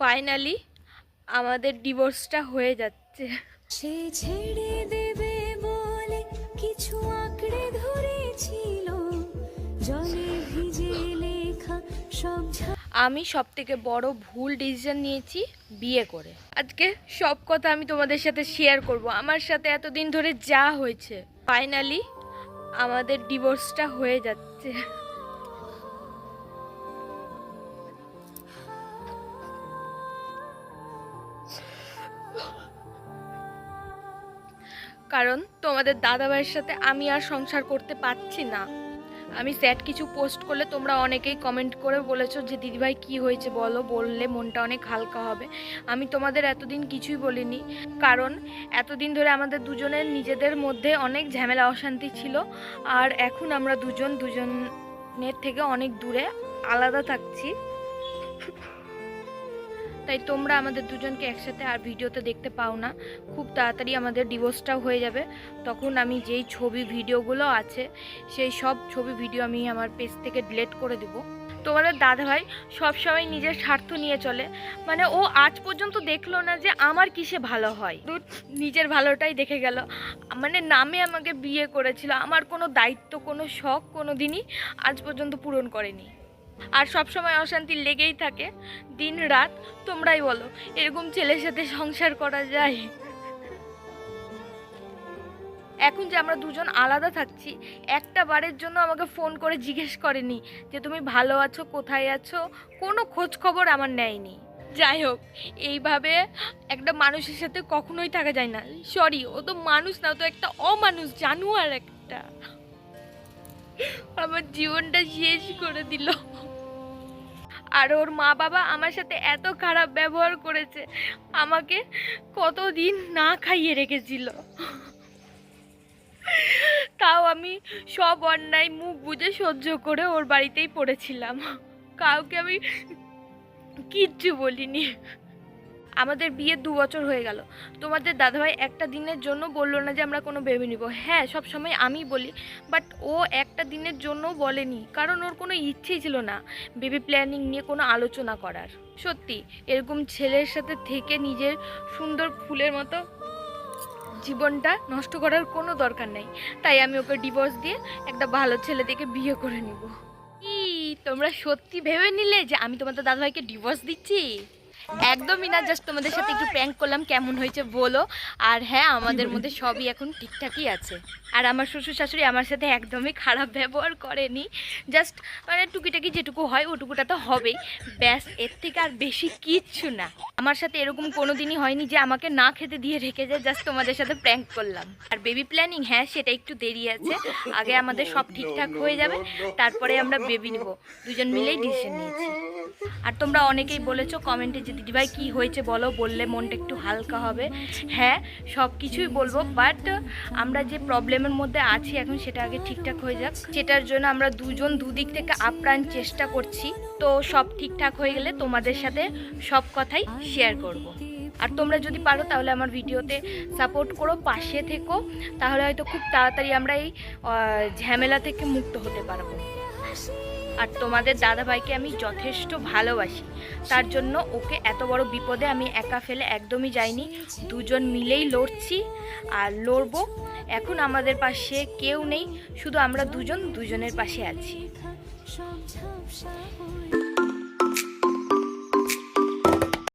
Finally আমাদের ডিভোর্সটা হয়ে যাচ্ছে। সে ছেড়ে দেবে বলে কিছু আঁকড়ে ধরেছিল। জলে ভিজে লেখা সব আমি সব থেকে বড় ভুল ডিসিশন নিয়েছি বিয়ে করে। আজকে সব কথা আমি তোমাদের সাথে শেয়ার করব। আমার সাথে এতদিন ধরে যা হয়েছে ফাইনালি আমাদের ডিভোর্সটা হয়ে যাচ্ছে। কারণ তোমাদের দাদাভাইয়ের সাথে আমি আর সংসার করতে পারছি না। আমি স্যাড কিছু পোস্ট করলে তোমরা অনেকেই কমেন্ট করে বলেছ যে, দিদিভাই, কি হয়েছে বলো? বললে মনটা অনেক হালকা হবে। আমি তোমাদের এতদিন কিছুই বলিনি, কারণ এতদিন ধরে আমাদের দুজনের নিজেদের মধ্যে অনেক ঝামেলা, অশান্তি ছিল। আর এখন আমরা দুজন, দুজনের থেকে অনেক দূরে আলাদা থাকছি। তাই তোমরা আমাদের দুজনকে একসাথে আর ভিডিওতে দেখতে পাও না। খুব তাড়াতাড়ি আমাদের ডিভোর্সটাও হয়ে যাবে। তখন আমি যেই ছবি ভিডিওগুলো আছে সেই সব ছবি ভিডিও আমি আমার পেজ থেকে ডিলেট করে দেব। তোমাদের দাদাভাই সবসময় নিজের স্বার্থ নিয়ে চলে। মানে ও আজ পর্যন্ত দেখল না যে আমার কিসে ভালো হয়। দূর, নিজের ভালোটাই দেখে গেল। মানে নামে আমাকে বিয়ে করেছিল। আমার কোনো দায়িত্ব কোনো শখ কোনো দিনই আজ পর্যন্ত পূরণ করেনি। আর সব সময় অশান্তি লেগেই থাকে। দিন রাত, তোমরাই বলো, এরকম ছেলের সাথে সংসার করা যায়? এখন যে আমরা দুজন আলাদা থাকছি, একটা বারের জন্য আমাকে ফোন করে জিজ্ঞেস করেনি যে তুমি ভালো আছো, কোথায় আছো? কোনো খোঁজ খবর আমার নেয়নি। যাই হোক, এইভাবে একটা মানুষের সাথে কখনোই থাকা যায় না। সরি ও তো মানুষ না তো একটা অমানুষ, জানুয়ার একটা। আমার জীবনটা শেষ করে দিল। আর ওর মা বাবা আমার সাথে এত খারাপ ব্যবহার করেছে, আমাকে কতদিন না খাইয়ে রেখেছিল। তাও আমি সব অন্যায় মুখ বুঝে সহ্য করে ওর বাড়িতেই পড়েছিলাম। কাউকে আমি কিচ্ছু বলিনি। আমাদের বিয়ে দু বছর হয়ে গেল। তোমাদের দাদাভাই একটা দিনের জন্য বলল না যে আমরা কোনো বেবি নিব। হ্যাঁ সব সময় আমি বলি বাট ও একটা দিনের জন্য বলেনি, কারণ ওর কোনো ইচ্ছেই ছিল না বেবি প্ল্যানিং নিয়ে কোনো আলোচনা করার। সত্যি, এরকম ছেলের সাথে থেকে নিজের সুন্দর ফুলের মতো জীবনটা নষ্ট করার কোনো দরকার নেই। তাই আমি ওকে ডিভোর্স দিয়ে একটা ভালো ছেলে দেখে বিয়ে করে নিব। তোমরা সত্যি ভেবে নিলে যে আমি তোমাদের দাদাভাইকে ডিভোর্স দিচ্ছি? একদমই না জাস্ট তোমাদের সাথে একটু প্র্যাঙ্ক করলাম, কেমন হয়েছে বলো। আর হ্যাঁ আমাদের মধ্যে সবই এখন ঠিকঠাকই আছে। আর আমার শ্বশুর শাশুড়ি আমার সাথে একদমই খারাপ ব্যবহার করেনি। জাস্ট মানে টুকিটাকি যেটুকু হয়, ওটুকুটা তো হবেই। ব্যাস, এর থেকে আর বেশি কিচ্ছু না। আমার সাথে এরকম কোনো দিনই হয়নি যে আমাকে না খেতে দিয়ে রেখে যায় জাস্ট তোমাদের সাথে প্র্যাঙ্ক করলাম। আর বেবি প্ল্যানিং হ্যাঁ সেটা একটু দেরি আছে। আগে আমাদের সব ঠিকঠাক হয়ে যাবে, তারপরে আমরা বেবি নিব। দুজন মিলেই ডিসিশন নিয়েছি। আর তোমরা অনেকেই বলেছ কমেন্টে যে কি হয়েছে বলো? বললে মনটা একটু হালকা হবে। হ্যাঁ সব কিছুই বলব বাট আমরা যে প্রবলেমের মধ্যে আছি এখন সেটা আগে ঠিকঠাক হয়ে যাক। সেটার জন্য আমরা দুজন দুদিক থেকে আপ্রাণ চেষ্টা করছি। তো সব ঠিকঠাক হয়ে গেলে তোমাদের সাথে সব কথাই শেয়ার করব। আর তোমরা যদি পারো তাহলে আমার ভিডিওতে সাপোর্ট করো, পাশে থেকো। তাহলে হয়তো খুব তাড়াতাড়ি আমরা এই ঝামেলা থেকে মুক্ত হতে পারব। আর তোমাদের দাদাভাইকে আমি যথেষ্ট ভালোবাসি। তার জন্য ওকে এত বড় বিপদে আমি একা ফেলে একদমই যাইনি। দুজন মিলেই লড়ছি আর লড়বো। এখন আমাদের পাশে কেউ নেই। শুধু আমরা দুজন, দুজনের পাশে আছি।